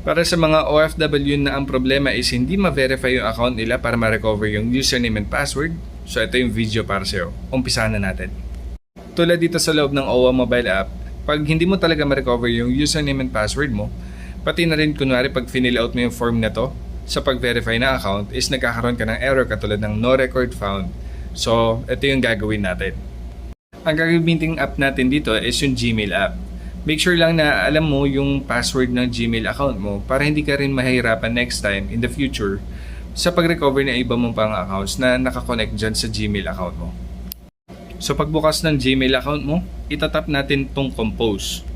Para sa mga OFW na ang problema is hindi ma-verify yung account nila para ma-recover yung username and password, so ito yung video para sa'yo. Umpisahan na natin. Tulad dito sa loob ng OWA mobile app, pag hindi mo talaga ma-recover yung username and password mo, pati na rin kunwari pag fill out mo yung form na to, sa pag-verify na account is nagkakaroon ka ng error katulad ng no record found. So, ito yung gagawin natin. Ang gagamiting app natin dito is yung Gmail app. Make sure lang na alam mo yung password ng Gmail account mo para hindi ka rin mahirapan next time in the future sa pag-recover ng iba mong pang accounts na nakakonect dyan sa Gmail account mo. So pagbukas ng Gmail account mo, itatap natin tong compose.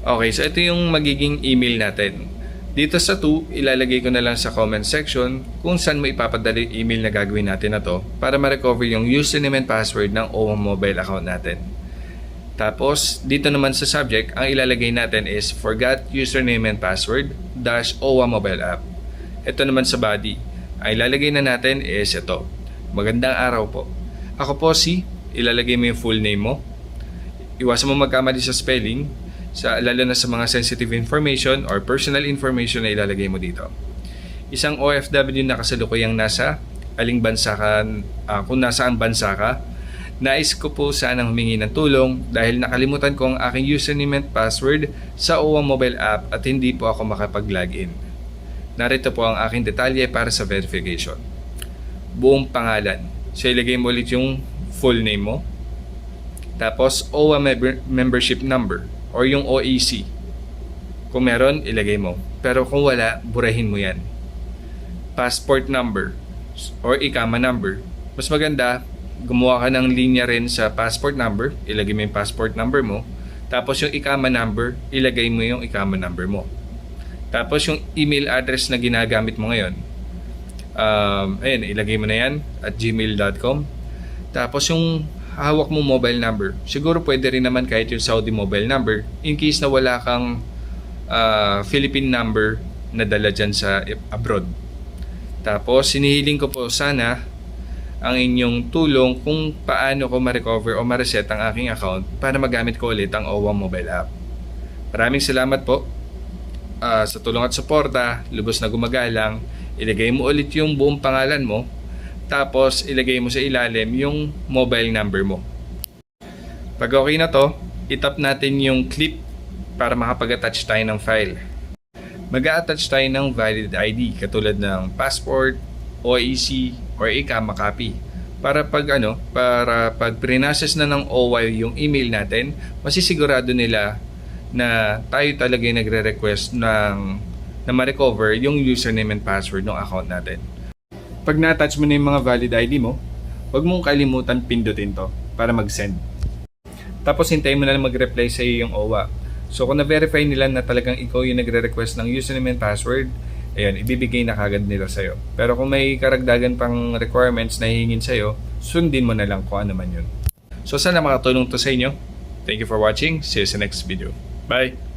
Okay, so ito yung magiging email natin. Dito sa 2, ilalagay ko na lang sa comment section kung saan mo ipapadala yung email na gagawin natin na to para ma-recover yung username and password ng OWA mobile account natin. Tapos, dito naman sa subject, ang ilalagay natin is forgot username and password dash OWA mobile app. Ito naman sa body, ang ilalagay na natin is ito. Magandang araw po. Ako po si, ilalagay mo yung full name mo. Iwasan mo magkamali sa spelling, sa, lalo na sa mga sensitive information or personal information na ilalagay mo dito. Isang OFW na kasalukuyang nasa aling bansa ka, ah, kung nasaan bansa ka, nais ko po sanang humingi ng tulong dahil nakalimutan ko ang aking username and password sa OWA mobile app at hindi po ako makapag-login. Narito po ang aking detalye para sa verification. Buong pangalan. So ilagay mo ulit yung full name mo. Tapos OWA member- membership number or yung OEC. Kung meron, ilagay mo. Pero kung wala, burahin mo yan. Passport number or ikama number. Mas maganda, gumawa ka ng linya rin sa passport number. Ilagay mo yung passport number mo. Tapos yung ikama number, ilagay mo yung ikama number mo. Tapos yung email address na ginagamit mo ngayon, um, ayun, ilagay mo na yan at gmail.com. Tapos yung hawak mo mobile number, siguro pwede rin naman kahit yung Saudi mobile number in case na wala kang ah, Philippine number na dala dyan sa abroad. Tapos sinihiling ko po sana ang inyong tulong kung paano ko ma-recover o ma-reset ang aking account para magamit ko ulit ang OWA mobile app. Maraming salamat po ah, sa tulong at suporta, lubos na gumagalang, ilagay mo ulit yung buong pangalan mo, tapos ilagay mo sa ilalim yung mobile number mo. Pag okay na to, itap natin yung clip para makapag-attach tayo ng file. Mag-a-attach tayo ng valid ID katulad ng passport, OEC, or ICAMA copy. Para pag ano, para pag pre-process na ng OY yung email natin, masisigurado nila na tayo talaga yung nagre-request ng na ma-recover yung username and password ng account natin. Pag na-attach mo na yung mga valid ID mo, huwag mong kalimutan pindutin to para mag-send. Tapos hintayin mo na lang mag-reply sa iyo yung OWA. So kung na-verify nila na talagang ikaw yung nagre-request ng username and password, ayun, ibibigay na kagad nila sa'yo. Pero kung may karagdagan pang requirements na hihingin sa'yo, sundin mo na lang kung ano man yun. So sana makatulong to sa inyo. Thank you for watching. See you sa next video. Bye!